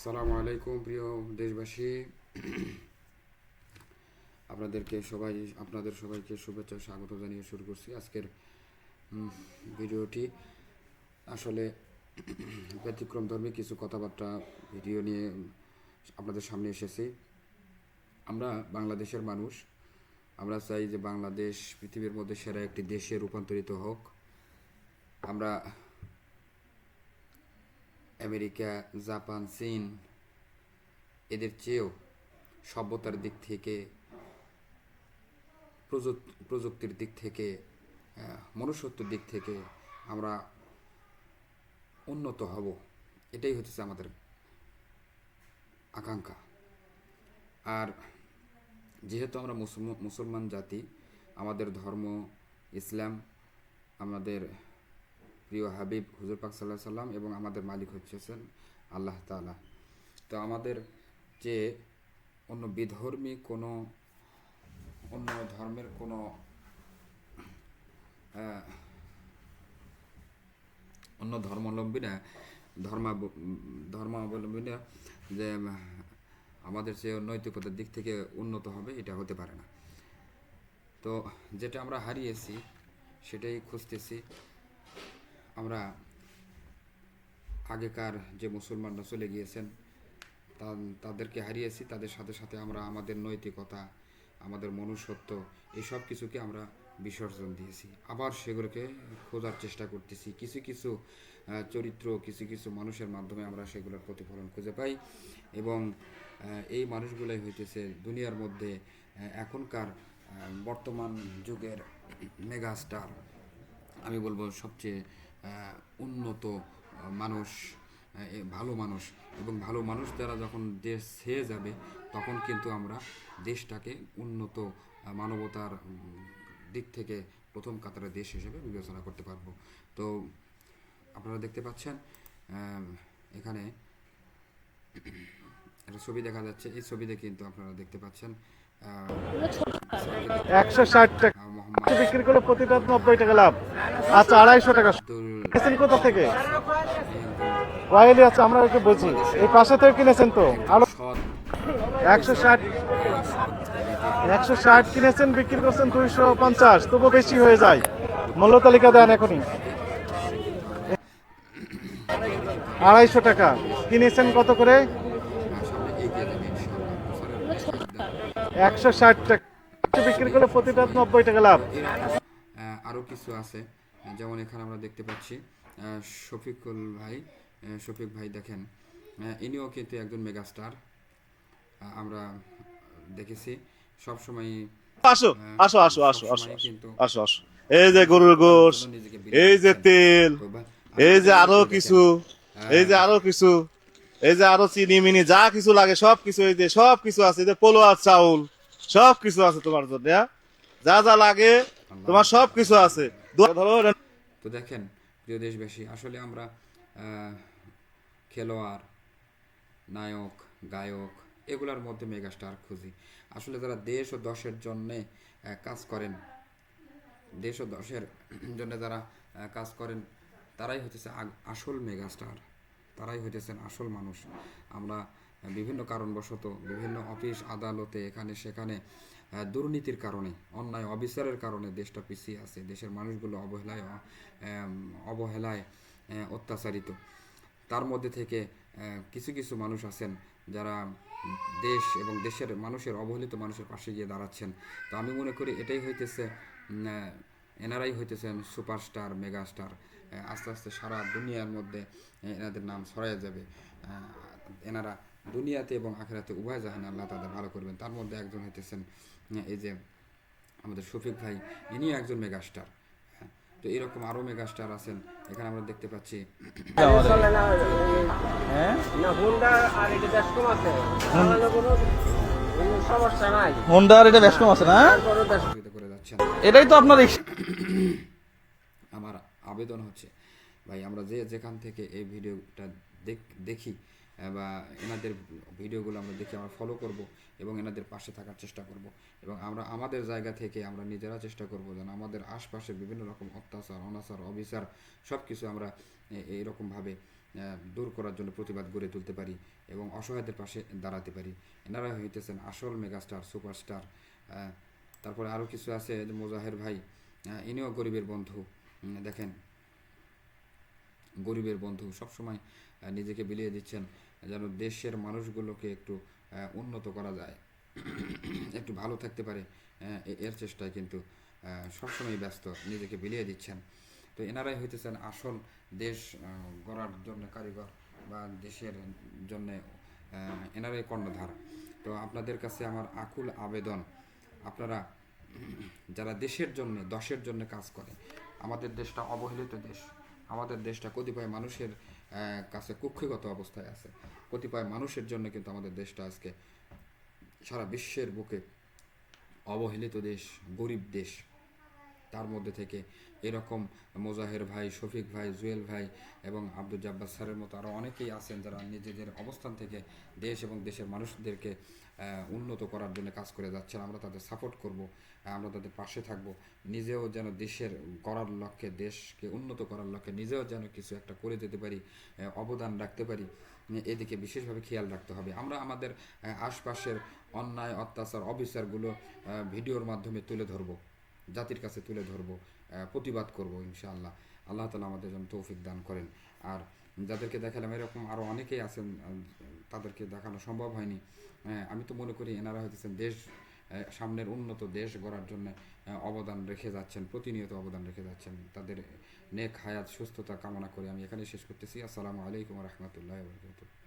আসসালামু আলাইকুম, প্রিয় দেশবাসী। আপনাদেরকে সবাই, আপনাদের সবাইকে শুভেচ্ছা, স্বাগত জানিয়ে শুরু করছি আজকের ভিডিওটি। আসলে, ব্যতিক্রম ধর্মী কিছু কথাবার্তা ভিডিও নিয়ে আপনাদের সামনে এসেছি। আমরা বাংলাদেশের মানুষ। আমরা চাই যে বাংলাদেশ পৃথিবীর মধ্যে সেরা একটি দেশে রূপান্তরিত হোক। আমরা আমেরিকা, জাপান, চীন, এদের চেয়েও সভ্যতার দিক থেকে প্রযুক্তির দিক থেকে মনুষ্যত্বের দিক থেকে আমরা উন্নত হব। এটাই হচ্ছে আমাদের আকাঙ্ক্ষা। আর যেহেতু আমরা মুসলমান জাতি, আমাদের ধর্ম, ইসলাম, আমাদের প্রিয় হাবিব, হুজুর পাক সাল্লাহ সাল্লাম এবং আমাদের মালিক হচ্ছেন আল্লাহ তাআলা। তো আমাদের যে অন্য বিধর্মী কোনো, অন্য ধর্মের কোনো অন্য ধর্মাবলম্বীরা ধর্মা ধর্মাবলম্বীরা যে, আমাদের যে নৈতিকতার দিক থেকে উন্নত হবে, এটা হতে পারে না। তো যেটা আমরা হারিয়েছি, সেটাই খুঁজতেছি। আমরা আগেকার যে মুসলমানরা চলে গিয়েছেন তাদেরকে হারিয়েছি, তাদের সাথে সাথে আমরা আমাদের নৈতিকতা, আমাদের মনুষ্যত্ব এই সব কিছুকে আমরা বিসর্জন দিয়েছি। আবার সেগুলোকে খোঁজার চেষ্টা করতেছি। কিছু কিছু চরিত্র, কিছু কিছু মানুষের মাধ্যমে আমরা সেগুলোর প্রতিফলন খুঁজে পাই এবং এই মানুষগুলাই হইতেছে দুনিয়ার মধ্যে এখনকার বর্তমান যুগের মেগাস্টার আমি বলব সবচেয়ে উন্নত মানুষ ভালো মানুষ এবং ভালো মানুষ দ্বারা যখন দেশ ছেয়ে যাবে তখন কিন্তু আমরা দেশটাকে উন্নত মানবতার দিক থেকে প্রথম কাতারে দেশ হিসেবে বিবেচনা করতে পারব। তো আপনারা দেখতে পাচ্ছেন এখানে একটা ছবি দেখা যাচ্ছে। এই ছবিতে কিন্তু আপনারা দেখতে পাচ্ছেন একশো ষাট টাকা। বিক্রি করলে প্রতিটা নব্বই টাকা লাভ। আচ্ছা আড়াইশো টাকা। কিনেছেন কোথা থেকে? ওয়াইলি আছে, আমরা ওকে বুঝি। এই পাশে থেকে কিনেছেন তো। আরও একশো ষাট একশো ষাট কিনেছেন, বিক্রি করছেন দুইশো পঞ্চাশ। তবু বেশি হয়ে যায়। মূল্য তালিকা দেন এখনই। আড়াইশো টাকা। কিনেছেন কত করে। একশো ষাট টাকা। বিক্রি করলে প্রতিটা নব্বই টাকা লাভ। আরও কিছু আছে যেমন এখানে আমরা দেখতে পাচ্ছি শফিকুল ভাই শফিক ভাই দেখেন ইনিও কিন্তু একজন মেগাস্টার আমরা দেখেছি সবসময় আসো আসো আসো আসো আসো আসো আসো এই যে গরুর গোশ এই যে তেল এই যে আরও কিছু এই যে আরও কিছু এই যে আরও চিনি মিনি যা কিছু লাগে সব কিছু এই যে সব কিছু আছে এই যে পোলোয়ার চাউল। সব কিছু আছে তোমার জন্য হ্যাঁ? যা যা লাগে তোমার সব কিছু আছে তো দেখেন প্রিয় দেশবাসী আসলে আমরা খেলোয়াড় নায়ক গায়ক এগুলোর মধ্যে মেগাস্টার খুঁজি। আসলে যারা দেশ ও দশের জন্যে কাজ করেন দেশ ও দশের জন্য যারা কাজ করেন তারাই হতেছে আগ- আসল মেগাস্টার। তারাই হইতেছেন আসল মানুষ। আমরা বিভিন্ন কারণবশত বিভিন্ন অফিস, আদালতে, এখানে সেখানে দুর্নীতির কারণে, অন্যায়, অবিচারের কারণে দেশটা পিছিয়ে আছে। দেশের মানুষগুলো অবহেলায় অবহেলায় অত্যাচারিত। তার মধ্যে থেকে কিছু কিছু মানুষ আছেন যারা দেশ এবং দেশের মানুষের, অবহেলিত মানুষের পাশে গিয়ে দাঁড়াচ্ছেন। তো আমি মনে করি এটাই হইতেছে এনারাই হইতেছেন সুপারস্টার, মেগাস্টার। আস্তে আস্তে সারা দুনিয়ার মধ্যে এনাদের নাম ছড়ায় যাবে। এনারা দুনিয়াতে এবং আখেরাতে উভয় জাহান আল্লাহ তাদের ভালো করবেন। তার মধ্যে একজন হইতেছেন এই যে আমাদের শফিক ভাই ইনিও একজন মেগাস্টার। হ্যাঁ, তো এরকম আরও মেগাস্টার আছেন। এখানে আমরা দেখতে পাচ্ছি আর এটা বেশ কম আছে না? এটাই তো আপনার আমার আবেদন হচ্ছে ভাই আমরা যে যেখান থেকে এই ভিডিওটা দেখি বা এনাদের ভিডিওগুলো আমরা দেখে আমরা ফলো করব এবং এনাদের পাশে থাকার চেষ্টা করব এবং আমরা আমাদের জায়গা থেকে আমরা নিজেরা চেষ্টা করব যেন আমাদের আশপাশে বিভিন্ন রকম অত্যাচার, অনাচার, অবিচার সব কিছু আমরা এইরকমভাবে দূর করার জন্য প্রতিবাদ গড়ে তুলতে পারি এবং অসহায়দের পাশে দাঁড়াতে পারি। এনারা হইতেছেন আসল মেগাস্টার, সুপারস্টার তারপরে আরও কিছু আছে মোজাহের ভাই ইনিও গরিবের বন্ধু দেখেন, গরিবের বন্ধু সবসময় নিজেকে বিলিয়ে দিচ্ছেন। যেন দেশের মানুষগুলোকে একটু উন্নত করা যায়। একটু ভালো থাকতে পারে এর চেষ্টায় কিন্তু সবসময় ব্যস্ত, নিজেকে বিলিয়ে দিচ্ছেন। তো এনারাই হইতেছেন আসল দেশ গড়ার জন্য কারিগর বা দেশের জন্য এনারাই কর্ণধার। তো আপনাদের কাছে আমার আকুল আবেদন, আপনারা যারা দেশের জন্য, দশের জন্য কাজ করে, আমাদের দেশটা অবহেলিত দেশ। আমাদের দেশটা কতিপয় মানুষের কাছে কুক্ষিগত অবস্থায় আছে। কতিপয় মানুষের জন্য কিন্তু আমাদের দেশটা আজকে সারা বিশ্বের বুকে অবহেলিত দেশ, গরিব দেশ। তার মধ্যে থেকে এরকম মোজাহের ভাই, শফিক ভাই, জুয়েল ভাই এবং আব্দুল জাব্বার স্যারের মতো আরও অনেকেই আছেন যারা নিজেদের অবস্থান থেকে দেশ এবং দেশের মানুষদেরকে উন্নত করার জন্য কাজ করে যাচ্ছেন। আমরা তাদের সাপোর্ট করব আমরা তাদের পাশে থাকব। নিজেও যেন দেশের করার লক্ষ্যে, দেশকে উন্নত করার লক্ষ্যে নিজেও যেন কিছু একটা করে যেতে পারি অবদান রাখতে পারি, এদিকে বিশেষভাবে খেয়াল রাখতে হবে। আমরা আমাদের আশপাশের অন্যায়, অত্যাচার, অবিচারগুলো ভিডিওর মাধ্যমে তুলে ধরবো। জাতির কাছে তুলে ধরবো প্রতিবাদ করব ইনশাআল্লাহ। আল্লাহ তালা আমাদের জন্য তৌফিক দান করেন। আর যাদেরকে দেখালাম এরকম আরও অনেকেই আছেন তাদেরকে দেখানো সম্ভব হয়নি। আহ, আমি তো মনে করি এনারা হইতেছেন দেশ সামনের উন্নত দেশ গড়ার জন্য অবদান রেখে যাচ্ছেন প্রতিনিয়ত অবদান রেখে যাচ্ছেন। তাদের নেক হায়াত সুস্থতা কামনা করে। আমি এখানে শেষ করতেছি। আসসালামু আলাইকুম রহমতুল্লাহ বরকাতুহ।